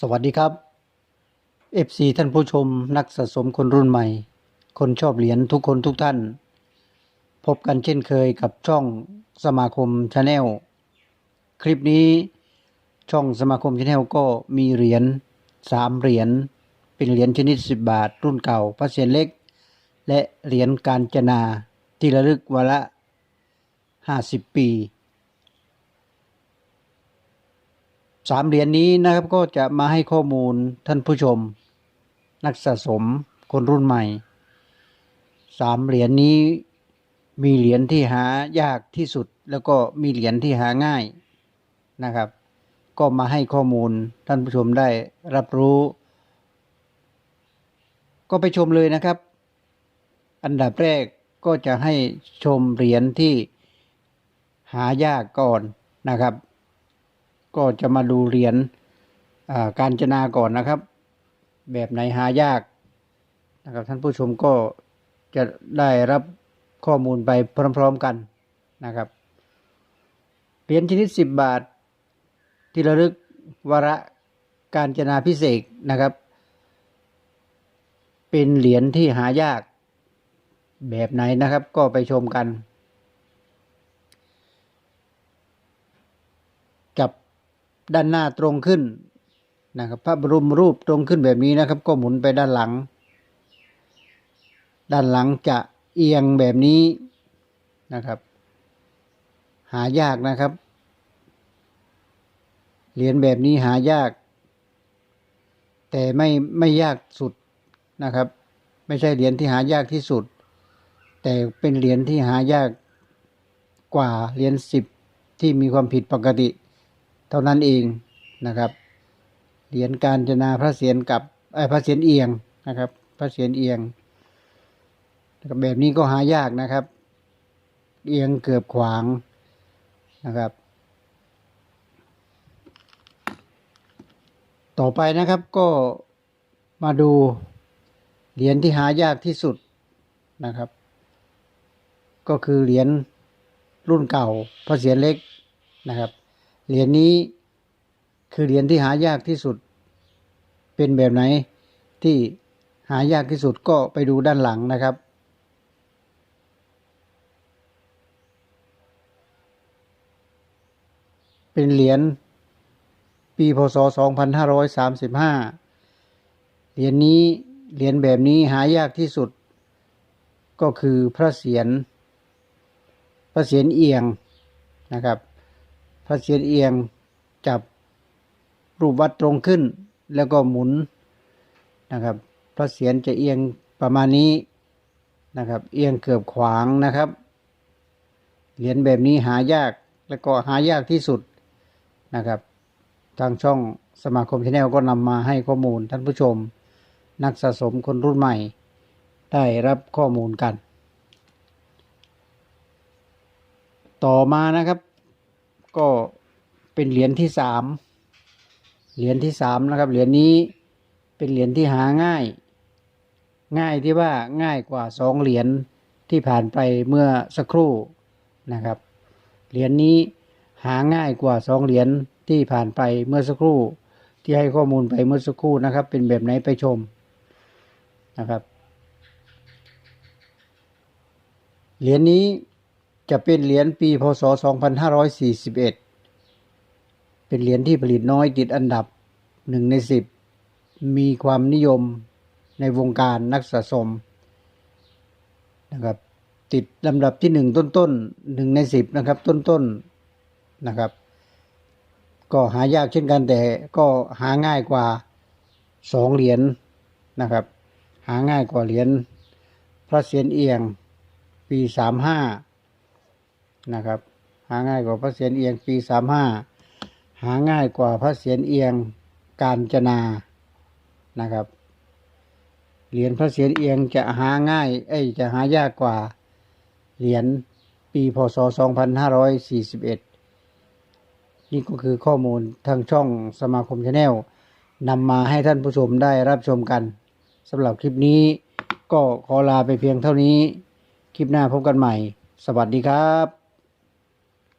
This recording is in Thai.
สวัสดีครับ FC ท่านผู้ชมนักสะสมคนรุ่นใหม่ คนชอบเหรียญทุกคนทุกท่าน พบกันเช่นเคยกับช่องสมาคมชาแนลคลิปนี้ช่องสมาคมชาแนลก็มีเหรียญสามเหรียญเป็นเหรียญชนิด 10 บาท รุ่นเก่าพระเศียรเล็ก และเหรียญการจนาที่ระลึกวาระ 50 ปี สามเหรียญนี้นะครับก็จะมาให้ข้อมูลท่านผู้ชม นักสะสมคนรุ่นใหม่สามเหรียญนี้มีเหรียญที่หายากที่สุด แล้วก็มีเหรียญที่หาง่ายนะครับ ก็มาให้ข้อมูลท่านผู้ชมได้รับรู้ ก็ไปชมเลยนะครับ อันดับแรกก็จะให้ชมเหรียญที่หายากก่อนนะครับ ก็จะมาดูเหรียญการจนาก่อนนะครับ แบบไหนหายากนะครับท่านผู้ชมก็จะได้รับข้อมูลไปพร้อมๆกันนะครับเหรียญชนิด 10 บาท ที่ระลึกวาระการจนาพิเศษนะครับ เป็นเหรียญที่หายากแบบไหนนะครับ ก็ไปชมกัน จับ ด้านหน้าตรงขึ้นนะครับ พระบรมรูปตรงขึ้นแบบนี้นะครับ ก็หมุนไปด้านหลัง ด้านหลังจะเอียงแบบนี้นะครับ หายากนะครับ เหรียญแบบนี้หายาก แต่ไม่ไม่ยากสุดนะครับ ไม่ใช่เหรียญที่หายากที่สุด แต่เป็นเหรียญที่หายากกว่าเหรียญสิบที่มีความผิดปกติ ท่านั้นเองนะครับ เหรียญการจนาพระเศียรกับไอ้พระเศียรเอียงนะครับ พระเศียรเอียงแบบนี้ก็หายากนะครับ เอียงเกือบขวางนะครับ ต่อไปนะครับก็มาดูเหรียญที่หายากที่สุดนะครับ ก็คือเหรียญรุ่นเก่าพระเศียรเล็กนะครับ เหรียญนี้คือเหรียญที่หายากที่สุด เป็นแบบไหนที่หายากที่สุดก็ไปดูด้านหลังนะครับ เป็นเหรียญปีพศ 2535 เหรียญนี้เหรียญแบบนี้หายากที่สุด ก็คือพระเศียรพระเศียรเอียงนะครับ พระเศียรเอียงจับรูปวัดตรงขึ้น แล้วก็หมุนนะครับ พระเศียรจะเอียงประมาณนี้นะครับ เอียงเกือบขวางนะครับ เหรียญแบบนี้หายากและก็หายากที่สุดนะครับ ทางช่องสมาคมชาแนลก็นำมาให้ข้อมูลท่านผู้ชม นักสะสมคนรุ่นใหม่ ได้รับข้อมูลกัน ต่อมานะครับ ก็เป็นเหรียญที่สามเหรียญที่สามนะครับ เหรียญนี้เป็นเหรียญที่หาง่าย ง่ายที่ว่าง่ายกว่าสองเหรียญที่ผ่านไปเมื่อสักครู่นะครับ เหรียญนี้หาง่ายกว่าสองเหรียญที่ผ่านไปเมื่อสักครู่ ที่ให้ข้อมูลไปเมื่อสักครู่นะครับ เป็นแบบไหนไปชมนะครับ เหรียญนี้ จะเป็นเหรียญปีพศ 2541 เป็นเหรียญที่ผลิตน้อยติดอันดับหนึ่งในสิบมีความนิยมในวงการนักสะสมนะครับติดลำดับที่หนึ่งต้นๆหนึ่งในสิบนะครับ ต้นๆนะครับ ก็หายากเช่นกันแต่ก็หาง่ายกว่าสองเหรียญนะครับ หาง่ายกว่าเหรียญพระเศียรเอียงปีสามห้า นะครับ หาง่ายกว่าพระเศียรเอียงปีสามห้าหาง่ายกว่าพระเศียรเอียงการจนานะครับเหรียญพระเศียรเอียงจะหาง่าย เอ้ยจะหายากกว่าเหรียญปีพศ 2541 นี่ก็คือข้อมูลทางช่องสมาคมชาแนลนำมาให้ท่านผู้ชมได้รับชมกันสำหรับคลิปนี้ก็ขอลาไปเพียงเท่านี้ คลิปหน้าพบกันใหม่ สวัสดีครับ